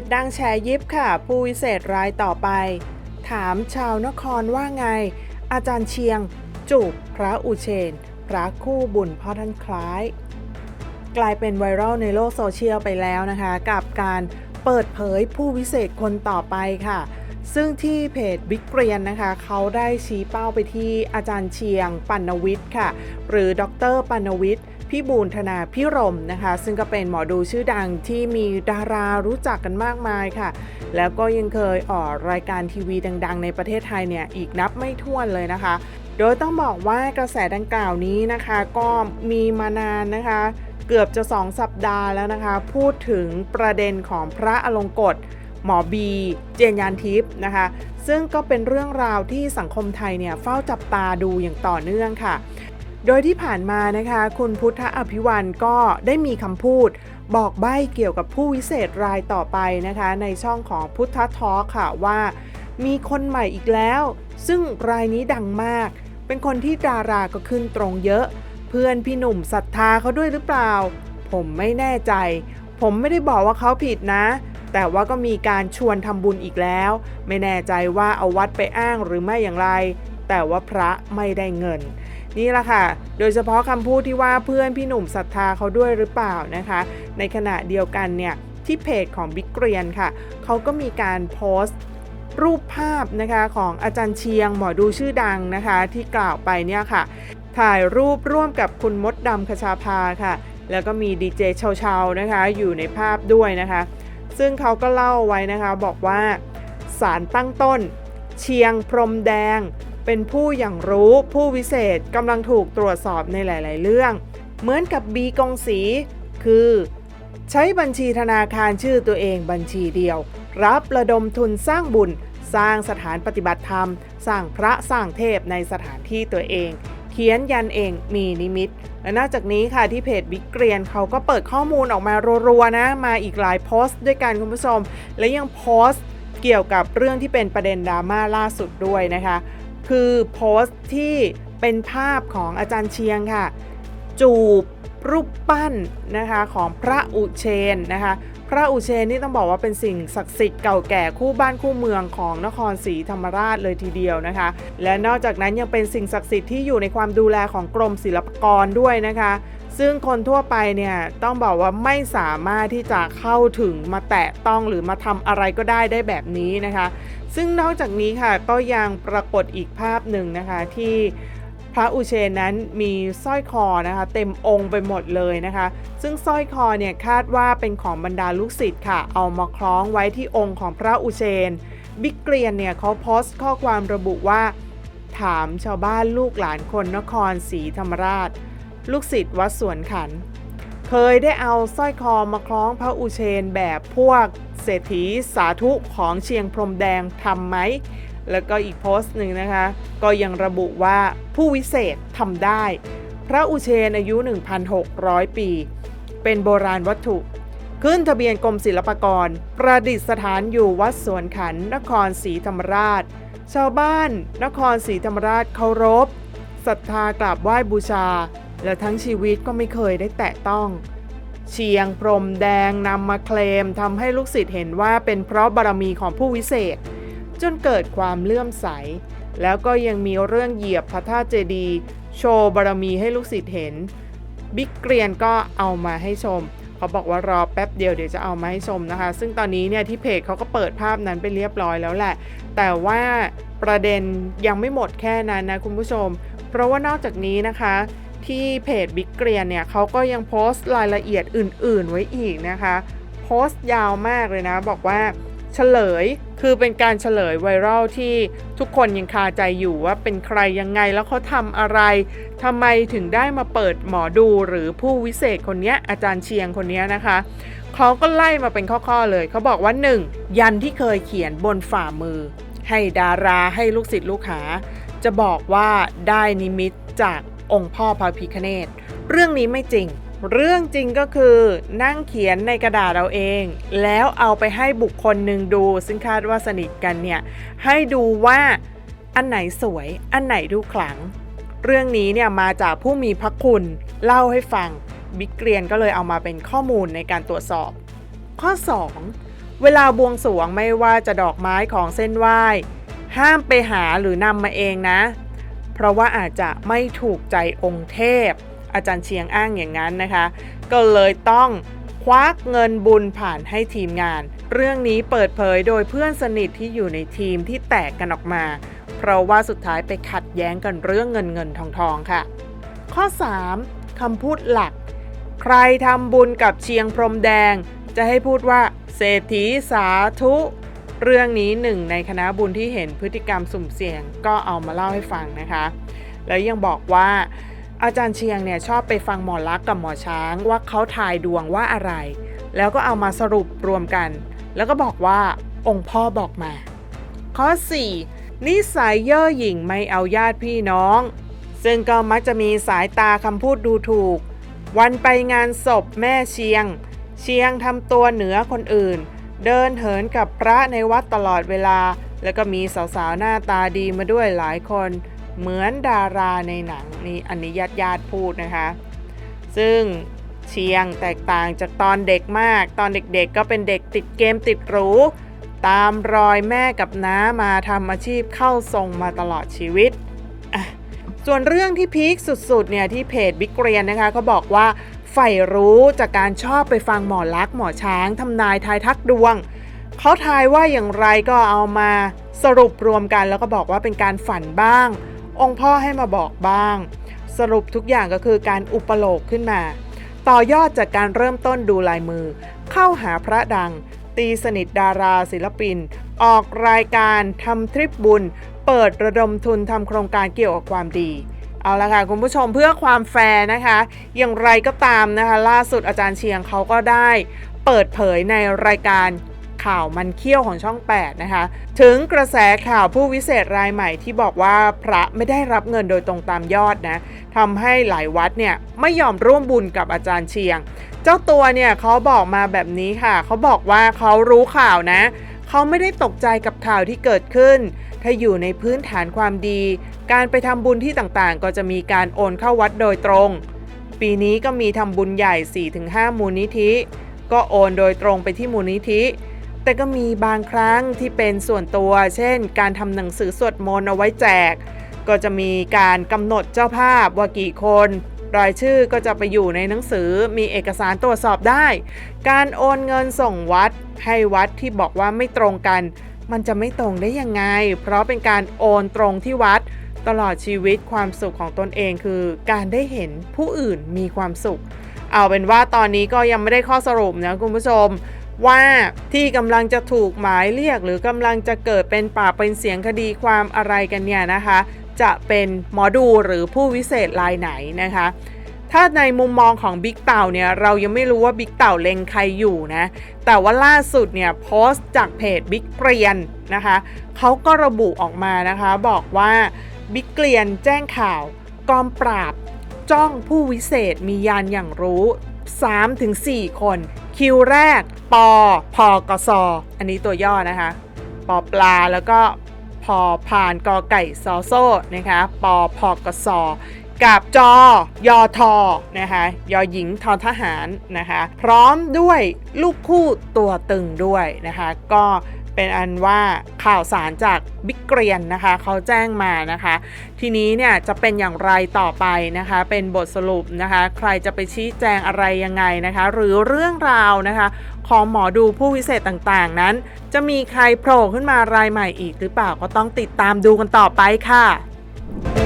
จดังแชร์ยิบค่ะ ผู้วิเศษรายต่อไป ถามชาวนครว่าไง อาจารย์เชียง จูบพระอุเชน พระคู่บุญพ่อท่านคล้าย กลายเป็นไวรัลในโลกโซเชียลไปแล้วนะคะ กับการเปิดเผยผู้วิเศษคนต่อไปค่ะ ซึ่งที่เพจบิ๊กเกรียนนะคะ เขาได้ชี้เป้าไปที่อาจารย์เชียง ปัณวิทย์ค่ะ หรือดรปัณวิทย์ พี่บูลธนาพิรมนะคะ ซึ่งก็เป็นหมอดูชื่อดังที่มีดารารู้จักกันมากมายค่ะ แล้วก็ยังเคยออกรายการทีวีดัง ๆ ในประเทศไทยเนี่ยอีกนับไม่ถ้วนเลยนะคะ โดยต้องบอกว่ากระแสดังกล่าวนี้นะคะก็มีมานานนะคะเกือบจะ 2 สัปดาห์แล้วนะคะ พูดถึงประเด็นของพระอลงกฎหมอบี เจนยานทิพย์นะคะ ซึ่งก็เป็นเรื่องราวที่สังคมไทยเนี่ยเฝ้าจับตาดูอย่างต่อเนื่องค่ะ โดยที่ผ่านมานะคะ คุณพุทธอภิวันก็ได้มีคำพูด บอกใบ้เกี่ยวกับผู้วิเศษรายต่อไปนะคะ ในช่องของพุทธทอค่ะว่า มีคนใหม่อีกแล้ว ซึ่งรายนี้ดังมาก เป็นคนที่ดาราก็ขึ้นตรงเยอะ เพื่อนพี่หนุ่มศรัทธาเขาด้วยหรือเปล่า ผมไม่แน่ใจ ผมไม่ได้บอกว่าเขาผิดนะ แต่ว่าก็มีการชวนทำบุญอีกแล้ว ไม่แน่ใจว่าเอาวัดไปอ้างหรือไม่อย่างไร แต่ว่าพระไม่ได้เงิน นี่แหละค่ะ โดยเฉพาะคำพูดที่ว่าเพื่อนพี่หนุ่มศรัทธาเขาด้วยหรือเปล่านะคะ ในขณะเดียวกันเนี่ยที่เพจของบิ๊กเกรียนค่ะ เขาก็มีการโพสต์รูปภาพนะคะของอาจารย์เชียงหมอดูชื่อดังนะคะ ที่กล่าวไปเนี่ยค่ะ ถ่ายรูปร่วมกับคุณมดดำคชาภาค่ะ แล้วก็มีดีเจเชาเชาๆนะคะ อยู่ในภาพด้วยนะคะ ซึ่งเขาก็เล่าไว้นะคะบอกว่าสารตั้งต้น เชียงพรมแดง เป็นผู้อย่างรู้ผู้วิเศษกำลังถูกตรวจสอบในหลาย ๆ เรื่อง เหมือนกับบีกองสี คือ ใช้บัญชีธนาคารชื่อตัวเองบัญชีเดียว รับระดมทุนสร้างบุญ สร้างสถานปฏิบัติธรรม สร้างพระสร้างเทพในสถานที่ตัวเอง เขียนยันเองมีนิมิต และนอกจากนี้ค่ะที่เพจบิ๊กเกรียนเขาก็เปิดข้อมูลออกมารัวๆนะ มาอีกหลายโพสต์ด้วยกันคุณผู้ชม และยังโพสต์เกี่ยวกับเรื่องที่เป็นประเด็นดราม่าล่าสุดด้วยนะคะ คือโพสต์ที่เป็นภาพของอาจารย์เชียงค่ะ จูบรูปปั้นนะคะของพระอุเชนนะคะพระอุเชนนี่ต้องบอกว่าเป็นสิ่งศักดิ์สิทธิ์เก่าแก่คู่บ้านคู่เมืองของนครศรีธรรมราชเลยทีเดียวนะคะ และนอกจากนั้นยังเป็นสิ่งศักดิ์สิทธิ์ที่อยู่ในความดูแลของกรมศิลปากรด้วยนะคะ ซึ่งคนทั่วไปเนี่ยต้องบอกว่าไม่สามารถที่จะเข้าถึงมาแตะต้องหรือมาทำอะไรก็ได้ได้แบบนี้นะคะ ซึ่งนอกจากนี้ค่ะก็ยังปรากฏอีกภาพหนึ่งนะคะที่พระอุเชนนั้นมีสร้อยคอนะคะเต็มองค์ไปหมดเลยนะคะ ซึ่งสร้อยคอเนี่ยคาดว่าเป็นของบรรดาลูกศิษย์ค่ะ เอามาคล้องไว้ที่องค์ของพระอุเชน บิ๊กเกรียนเนี่ยเขาโพสต์ข้อความระบุว่า ถามชาวบ้านลูกหลานคนนครศรีธรรมราช ลูกศิษย์วัดสวนขัน เคยได้เอาสร้อยคอมาคล้องพระอุเชนแบบพวกเศรษฐีสาธุของเชียงพรมแดงทำไหม แล้วก็อีกโพสต์หนึ่งนะคะ ก็ยังระบุว่าผู้วิเศษทำได้ พระอุเชนอายุ 1,600 ปี เป็นโบราณวัตถุ ขึ้นทะเบียนกรมศิลปากร ประดิษฐานอยู่วัดสวนขันนครศรีธรรมราช ชาวบ้านนครศรีธรรมราชเคารพศรัทธากราบไหว้บูชา และทั้งชีวิตก็ไม่เคยได้แตะต้อง เชียงพรมแดงนำมาเคลมทำให้ลูกศิษย์เห็นว่าเป็นเพราะบารมีของผู้วิเศษ จนเกิดความเลื่อมใส แล้วก็ยังมีเรื่องเหยียบพระธาตุเจดีย์โชว์บารมีให้ลูกศิษย์เห็น บิ๊กเกรียนก็เอามาให้ชมเขาบอกว่ารอแป๊บเดียวเดี๋ยวจะเอามาให้ชมนะคะ ซึ่งตอนนี้เนี่ยที่เพจเขาก็เปิดภาพนั้นไปเรียบร้อยแล้วแหละ แต่ว่าประเด็นยังไม่หมดแค่นั้นนะคุณผู้ชม เพราะว่านอกจากนี้นะคะ ที่เพจบิ๊กเกรียนเนี่ยเขาก็ยังโพสต์รายละเอียดอื่น ๆ ไว้อีกนะคะ โพสต์ยาวมากเลยนะบอกว่าเฉลยคือเป็นการเฉลยไวรัลที่ทุกคนยังคาใจอยู่ว่าเป็นใครยังไงแล้วเขาทำอะไรทำไมถึงได้มาเปิดหมอดูหรือผู้วิเศษคนนี้อาจารย์เชียงคนนี้นะคะเขาก็ไล่มาเป็นข้อๆเลยเขาบอกว่า 1. ยันที่เคยเขียนบนฝ่ามือ ให้ดาราให้ลูกศิษย์ลูกหาจะบอกว่าได้นิมิตจาก องค์พ่อพระพิคเนตเรื่องนี้ไม่จริง เรื่องจริงก็คือนั่งเขียนในกระดาษเราเอง แล้วเอาไปให้บุคคลหนึ่งดู ซึ่งคาดว่าสนิทกันเนี่ย ให้ดูว่าอันไหนสวย อันไหนดูขลัง เรื่องนี้เนี่ยมาจากผู้มีพระคุณเล่าให้ฟังบิ๊กเกรียนก็เลยเอามาเป็นข้อมูลในการตรวจสอบ ข้อเวลาบวงสรวงไม่ว่าจะดอกไม้ของเส้นไหว้ ห้ามไปหาหรือนำมาเองนะ ราะว่าอาจจะไม่ถูกใจองค์เทพ อาจารย์เชียงอ้างอย่างนั้นนะคะ ก็เลยต้องควักเงินบุญผ่านให้ทีมงาน เรื่องนี้เปิดเผยโดยเพื่อนสนิทที่อยู่ในทีมที่แตกกันออกมา เพราะว่าสุดท้ายไปขัดแย้งกันเรื่องเงินเงินทองทองค่ะ ข้อ 3. คำพูดหลัก ใครทำบุญกับเชียงพรมแดง จะให้พูดว่า เศรษฐีสาธุ เรื่องนี้หนึ่งในคณะบุญที่เห็นพฤติกรรมสุ่มเสี่ยงก็เอามาเล่าให้ฟังนะคะ แล้วยังบอกว่าอาจารย์เชียงเนี่ยชอบไปฟังหมอลักษณ์กับหมอช้างว่าเขาทายดวงว่าอะไร แล้วก็เอามาสรุปรวมกัน แล้วก็บอกว่าองค์พ่อบอกมา ข้อ 4. นิสัยเย่อหยิ่งไม่เอาญาติพี่น้อง ซึ่งก็มักจะมีสายตาคำพูดดูถูก วันไปงานศพแม่เชียง เชียงทำตัวเหนือคนอื่น เดินเหินกับพระในวัดตลอดเวลา แล้วก็มีสาวๆ หน้าตาดีมาด้วยหลายคน เหมือนดาราในหนังนี่อันนี้ญาติญาติพูดนะคะ ซึ่งเชียงแตกต่างจากตอนเด็กมาก ตอนเด็กๆ ก็เป็นเด็กติดเกมติดหรู ตามรอยแม่กับน้ามาทำอาชีพเข้าทรงมาตลอดชีวิต ส่วนเรื่องที่พีคสุดๆเนี่ยที่เพจบิ๊กเรียนนะคะเขาบอกว่า ใฝ่รู้จากการชอบไปฟังหมอลักษ์หมอช้างทำนายทายทักดวง เขาทายว่าอย่างไรก็เอามาสรุปรวมกันแล้วก็บอกว่าเป็นการฝันบ้าง องค์พ่อให้มาบอกบ้าง สรุปทุกอย่างก็คือการอุปโลกขึ้นมา ต่อยอดจากการเริ่มต้นดูลายมือ เข้าหาพระดัง ตีสนิทดาราศิลปิน ออกรายการทำทริปบุญ เปิดระดมทุนทำโครงการเกี่ยวกับความดี เอาละค่ะ คุณผู้ชมเพื่อความแฟร์นะคะ อย่างไรก็ตามนะคะ ล่าสุดอาจารย์เชียงเขาก็ได้เปิดเผยในรายการข่าวมันเขี้ยวของช่อง 8 นะคะ ถึงกระแสข่าวผู้วิเศษรายใหม่ที่บอกว่าพระไม่ได้รับเงินโดยตรงตามยอดนะทำให้หลายวัดเนี่ยไม่ยอมร่วมบุญกับอาจารย์เชียง เจ้าตัวเนี่ยเขาบอกมาแบบนี้ค่ะ เขาบอกว่าเขารู้ข่าวนะ เขาไม่ได้ตกใจกับข่าวที่เกิดขึ้น ถ้าอยู่ในพื้นฐานความดี การไปทำบุญที่ต่างๆ ก็จะมีการโอนเข้าวัดโดยตรง ปีนี้ก็มีทำบุญใหญ่ 4-5 มูลนิธิ ก็โอนโดยตรงไปที่มูลนิธิ แต่ก็มีบางครั้งที่เป็นส่วนตัว เช่น การทำหนังสือสวดมนต์เอาไว้แจก ก็จะมีการกำหนดเจ้าภาพว่ากี่คน รายชื่อก็จะไปอยู่ในหนังสือมีเอกสารตรวจสอบได้ การโอนเงินส่งวัดให้วัดที่บอกว่าไม่ตรงกัน มันจะไม่ตรงได้ยังไง เพราะเป็นการโอนตรงที่วัด ตลอดชีวิตความสุขของตนเองคือ การได้เห็นผู้อื่นมีความสุข เอาเป็นว่าตอนนี้ก็ยังไม่ได้ข้อสรุปนะคุณผู้ชมว่าที่กำลังจะถูกหมายเรียกหรือกำลังจะเกิดเป็นปากเป็นเสียงคดีความอะไรกันเนี่ยนะคะ จะเป็นหมอดูหรือผู้วิเศษรายไหนนะคะ ถ้าในมุมมองของบิ๊กเต่าเนี่ยเรายังไม่รู้ว่าบิ๊กเต่าเล็งใครอยู่นะ แต่ว่าล่าสุดเนี่ยโพสต์จากเพจบิ๊กเกรียนนะคะเขาก็ระบุออกมานะคะ บอกว่าบิ๊กเกรียนแจ้งข่าวกองปราบจ้องผู้วิเศษมียานอย่างรู้ 3-4 คน คิวแรก ปอพอกสอันนี้ตัวย่อนะคะ ปอปลาแล้วก็ พอผ่านกอไก่ซอโซ่นะคะปอพอกสกับจอยอทอนะคะยอหญิงทอทหารนะคะพร้อมด้วยลูกคู่ตัวตึงด้วยนะคะก็ เป็นอันว่าข่าวสารจากบิ๊กเกรียนนะคะเขาแจ้งมานะคะ ทีนี้เนี่ยจะเป็นอย่างไรต่อไปนะคะ เป็นบทสรุปนะคะ ใครจะไปชี้แจงอะไรยังไงนะคะ หรือเรื่องราวนะคะของหมอดูผู้วิเศษต่างๆนั้น จะมีใครโผล่ขึ้นมารายใหม่อีกหรือเปล่าก็ต้องติดตามดูกันต่อไปค่ะ